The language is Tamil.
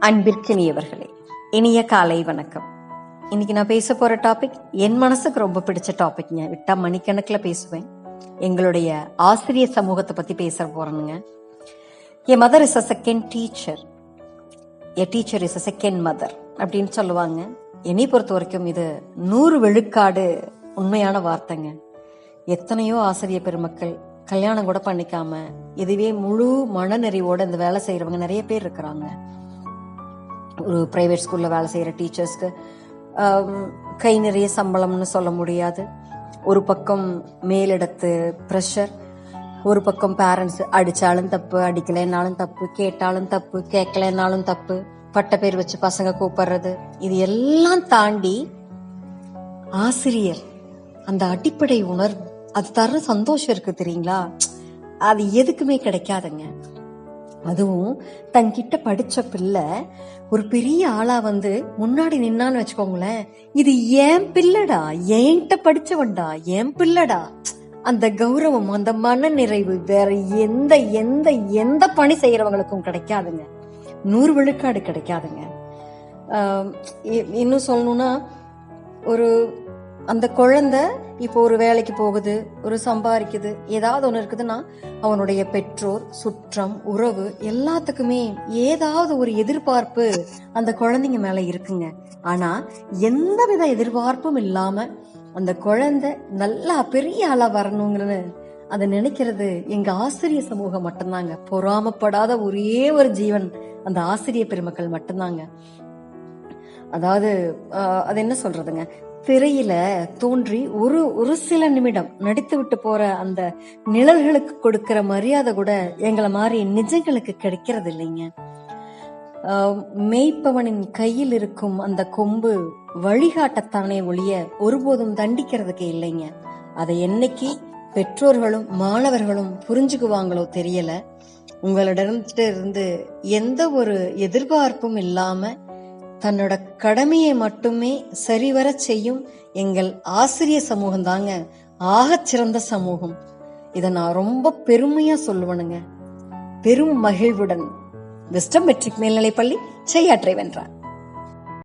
அன்பிற்கினியவர்களே இனிய காலை வணக்கம். இன்னைக்கு நான் பேச போற டாபிக் என் மனசுக்கு ரொம்ப பிடிச்ச டாபிக்ங்க விட்டா மணிக்கணக்கில் பேசுவேன். எங்களுடைய ஆசிரியர் சமூகத்தை பத்தி பேச போறேனுங்க. என் mother is a second teacher a teacher is a second mother அப்படின்னு சொல்லுவாங்க. என்னை பொறுத்த வரைக்கும் இது நூறு விழுக்காடு உண்மையான வார்த்தைங்க. எத்தனையோ ஆசிரியர் பெருமக்கள் கல்யாணம் கூட பண்ணிக்காம இதுவே முழு மனநிறைவோட இந்த வேலை செய்யறவங்க நிறைய பேர் இருக்கிறாங்க. ஒரு பிரைவேட் ஸ்கூல்ல வேலை செய்யற டீச்சர்ஸ்க்கு கை நிறைய சம்பளம்னு சொல்ல முடியாது. ஒரு பக்கம் மேலிடத்து ப்ரெஷர் ஒரு பக்கம் பேரண்ட்ஸ் அடிச்சாலும் தப்பு அடிக்கலைன்னாலும் தப்பு கேட்டாலும் தப்பு கேட்கலைன்னாலும் தப்பு பட்ட பேர் வச்சு பசங்க கூப்பிடுறது இது எல்லாம் தாண்டி ஆசிரியர் அந்த அடிப்படை உணர்வு அது தர சந்தோஷம் இருக்கு தெரியுங்களா? அது எதுக்குமே கிடைக்காதுங்க. அதுவும் தன்கிட்ட படிச்ச பிள்ளை ஒரு பெரிய ஆளா வந்து முன்னாடி நின்னான்னு வச்சுக்கோங்களேன் இது ஏன் பிள்ளைடா என்கிட்ட படிச்சவன்டா என் பிள்ளைடா. அந்த கௌரவம் அந்த மன நிறைவு வேற எந்த எந்த எந்த பணி செய்யறவங்களுக்கும் கிடைக்காதுங்க. நூறு விழுக்காடு கிடைக்காதுங்க. இன்னும் சொல்லணும்னா ஒரு அந்த குழந்தை இப்போ ஒரு வேலைக்கு போகுது ஒரு சம்பாதிக்குது ஏதாவது ஒன்று இருக்குதுன்னா அவனுடைய பெற்றோர் சுற்றம் உறவு எல்லாத்துக்குமே ஏதாவது ஒரு எதிர்பார்ப்பு அந்த குழந்தைங்க மேல இருக்குங்க. ஆனா எந்தவித எதிர்பார்ப்பும் இல்லாம அந்த குழந்தை நல்லா பெரிய ஆளா வரணுங்கிறது அதை நினைக்கிறது எங்க ஆசிரியர் சமூகம் மட்டும்தாங்க. பொறாமப்படாத ஒரே ஒரு ஜீவன் அந்த ஆசிரியர் பெருமக்கள் மட்டும்தாங்க. அதாவது அது என்ன சொல்றதுங்க? திரையில தோன்றி ஒரு ஒரு சில நிமிடம் நடித்து விட்டு போற அந்த நிழல்களுக்கு கொடுக்கிற மரியாதை கூட எங்களை மாதிரி நிஜங்களுக்கு கிடைக்கிறது இல்லைங்க. மெய்ப்பவனின் கையில் இருக்கும் அந்த கொம்பு வழிகாட்டத்தானே ஒழிய ஒருபோதும் தண்டிக்கிறதுக்கு இல்லைங்க. அதை என்னைக்கு பெற்றோர்களும் மாணவர்களும் புரிஞ்சுக்குவாங்களோ தெரியல. உங்களிடமிருந்து இருந்து எந்த ஒரு எதிர்பார்ப்பும் இல்லாம தன்னோட கடமையை மட்டுமே சரிவர செய்யும் எங்கள் ஆசிரியர் சமூகம் தாங்க. ஆகச் சிறந்த சமூகம். இதை நான் ரொம்ப பெருமையா சொல்லுவேனுங்க. பெரும் மகிழ்வுடன். வெஸ்டம் மெட்ரிக் மேல்நிலைப்பள்ளி செய்யாற்றை வென்றார்